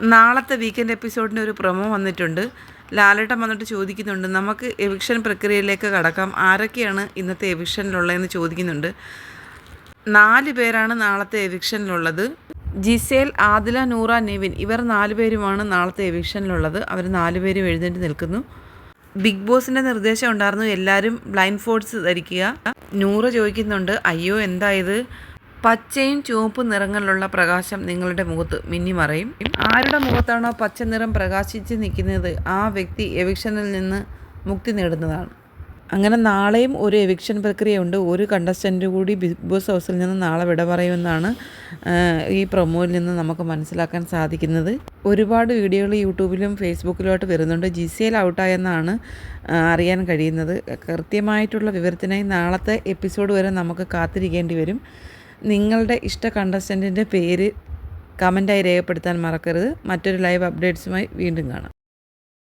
നാളത്തെ വീക്കെൻഡ് എപ്പിസോഡിന് ഒരു പ്രൊമോ വന്നിട്ടുണ്ട്. ലാലേട്ടൻ വന്നിട്ട് ചോദിക്കുന്നുണ്ട് നമുക്ക് എവിക്ഷൻ പ്രക്രിയയിലേക്ക് കടക്കാം. ആരൊക്കെയാണ് ഇന്നത്തെ എവിക്ഷനിലുള്ളതെന്ന് ചോദിക്കുന്നുണ്ട്. നാല് പേരാണ് നാളത്തെ എവിക്ഷനിലുള്ളത് ജിസേൽ ആദില നൂറ നെവിൻ ഇവർ നാല് പേരുമാണ് നാളത്തെ എവിക്ഷനിലുള്ളത് അവർ നാല് പേരും എഴുന്നേറ്റ് നിൽക്കുന്നു. ബിഗ് ബോസിന്റെ നിർദ്ദേശം ഉണ്ടായിരുന്നു എല്ലാവരും ബ്ലൈൻഡ് ഫോർഡ്സ് ധരിക്കുക. നൂറ് ചോദിക്കുന്നുണ്ട് അയ്യോ എന്താ ഇത്? പച്ചയും ചുവപ്പ് നിറങ്ങളിലുള്ള പ്രകാശം നിങ്ങളുടെ മുഖത്ത് മിന്നിമറയും. ആരുടെ മുഖത്താണോ പച്ച നിറം പ്രകാശിച്ച് നിൽക്കുന്നത് ആ വ്യക്തി എവിക്ഷനിൽ നിന്ന് മുക്തി നേടുന്നതാണ്. അങ്ങനെ നാളെയും ഒരു എവിക്ഷൻ പ്രക്രിയയുണ്ട്. ഒരു കണ്ടസ്റ്റന്റ് കൂടി ബിഗ് ബോസ് ഹൗസിൽ നിന്ന് നാളെ വിട പറയുമെന്നാണ് ഈ പ്രൊമോയിൽ നിന്ന് നമുക്ക് മനസ്സിലാക്കാൻ സാധിക്കുന്നത്. ഒരുപാട് വീഡിയോകൾ യൂട്യൂബിലും ഫേസ്ബുക്കിലുമായിട്ട് വരുന്നുണ്ട്. ജി സി എൽ ഔട്ടായെന്നാണ് അറിയാൻ കഴിയുന്നത്. കൃത്യമായിട്ടുള്ള വിവരത്തിനായി നാളത്തെ എപ്പിസോഡ് വരെ നമുക്ക് കാത്തിരിക്കേണ്ടി വരും. നിങ്ങളുടെ ഇഷ്ട കണ്ടസ്റ്റന്റിന്റെ പേര് കമന്റായി രേഖപ്പെടുത്താൻ മറക്കരുത്. മറ്റൊരു ലൈവ് അപ്ഡേറ്റ്സുമായി വീണ്ടും കാണാം.